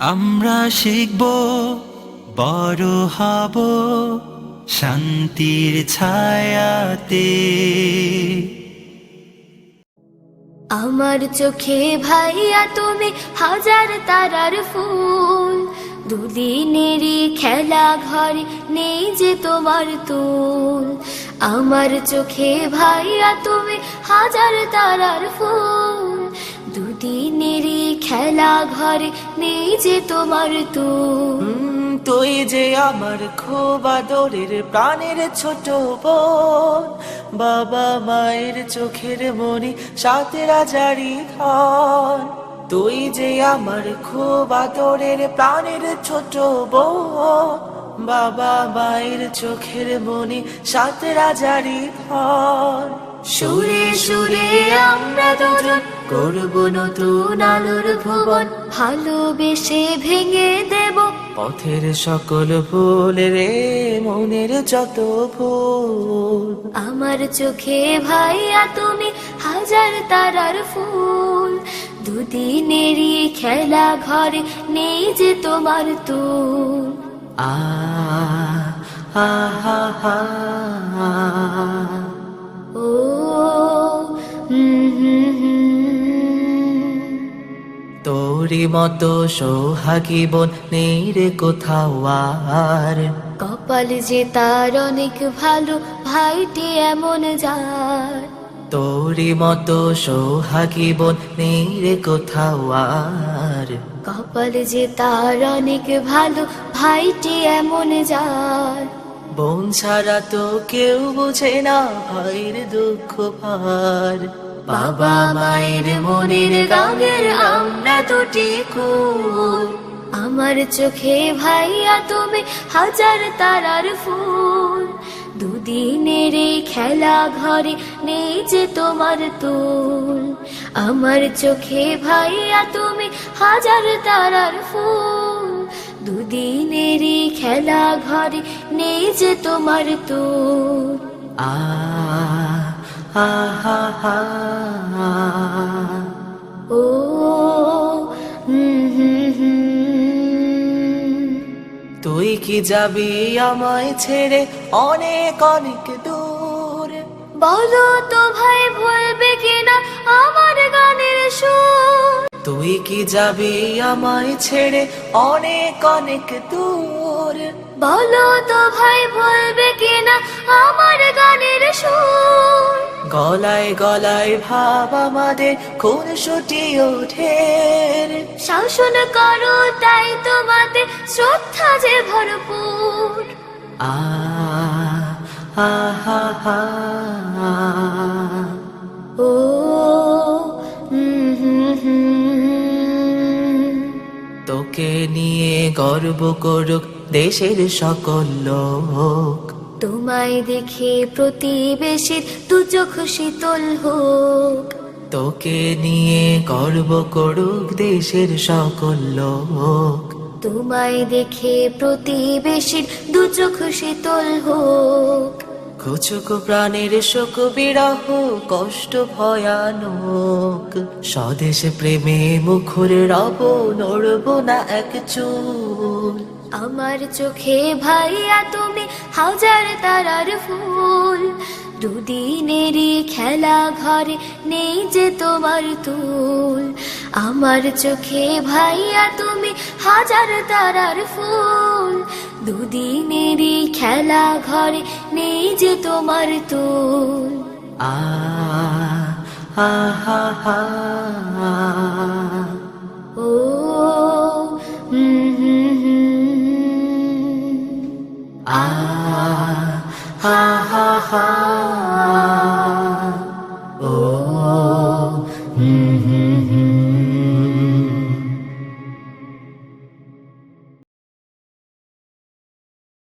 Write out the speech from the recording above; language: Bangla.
আমরা শিখব, বড় হব শান্তির ছায়াতে। আমার চোখে ভাইয়া তুমি হাজার তারার ফুল। দুদিনেরই খেলা ঘরে নেই যে তোমার তুল। আমার চোখে ভাইয়া তুমি হাজার তারার ফুল। খেলা ঘরে নেই যে তোমার হুম, তুই যে আমার খুব আদরের প্রাণের ছোট বোন বাবা মায়ের চোখের মনি সাথে রাজারি ধন। তুই যে আমার খুব আদরের প্রাণের ছোট বোন বাবা মায়ের চোখের মনি সাথে রাজারি ধন। সুরে সুরে আমরা দুজন করব নতুন আলোর ভুবন। ভালোবেসে ভেঙে দেব পথের সকল ফুল রে, মনের যত ফুল আমার চোখে ভাইয়া তুমি হাজার তারার ফুল। দুদিনেরই খেলা ঘরে নেই যে তোমার তুল। আ, হা হা হা। তোরি মতো সোহাগী বোন নেই রে কোথাও আর। কপাল যে তার অনেক ভালো ভাইটি এমন যার। তোরি মতো সোহাগী বোন নেই রে কোথাও আর। কপাল যে তার অনেক ভালো ভাইটি এমন যার। বোন ছাড়া তো কেউ বুঝে না ভাইয়ের দুঃখ ভার। বাবা মায়ের মনের গাঙের আমরা দুটি কুল। আমার চোখে ভাইয়া, তুমি হাজার তারার ফুল। দুদিনের এই খেলা ঘরে নেই যে তোমার তুল। আমার চোখে ভাইয়া, তুমি হাজার তারার ফুল। দুদিনের এই খেলা ঘরে নেই যে তোমার তুল। আ হা ও হুম তুই কি যাবি আমায় ছেড়ে অনেক অনেক দূর? বলো তো ভাই ভুলবে কিনা আমার গানের সুর? তুই কি যাবি আমায় ছেড়ে অনেক অনেক দূর? বলো তো ভাই ভুলবে কিনা আমার গলায় গলায় ভাব আমাদের খুন ছুটি ওঠে শাসন করো তাই তোমাদের শ্রদ্ধা যে ভরপুর। আ হা হা ও তোকে নিয়ে গর্ব করুক দেশের সকল লোক। তোমায় দেখে প্রতিবেশীর দু চোখ শীতল হোক। তোকে নিয়ে গর্ব করুক দেশের সকল লোক। তোমায় দেখে প্রতিবেশীর দু চোখ শীতল হোক। কুচুক প্রাণের শোক বিরহ কষ্ট ভয়ানক স্বদেশ প্রেমে মুখর রব নড়ব না এক চুল। আমার চোখে ভাইয়া তুমি হাজার তারার ফুল। দুদিনেরই খেলা ঘরে নেই যে তোমার তুল। আমার চোখে ভাইয়া তুমি হাজার তারার ফুল। দুদিনেরই খেলা ঘরে নেই যে তোমার তুল। আ হা হা। আ হা হা হা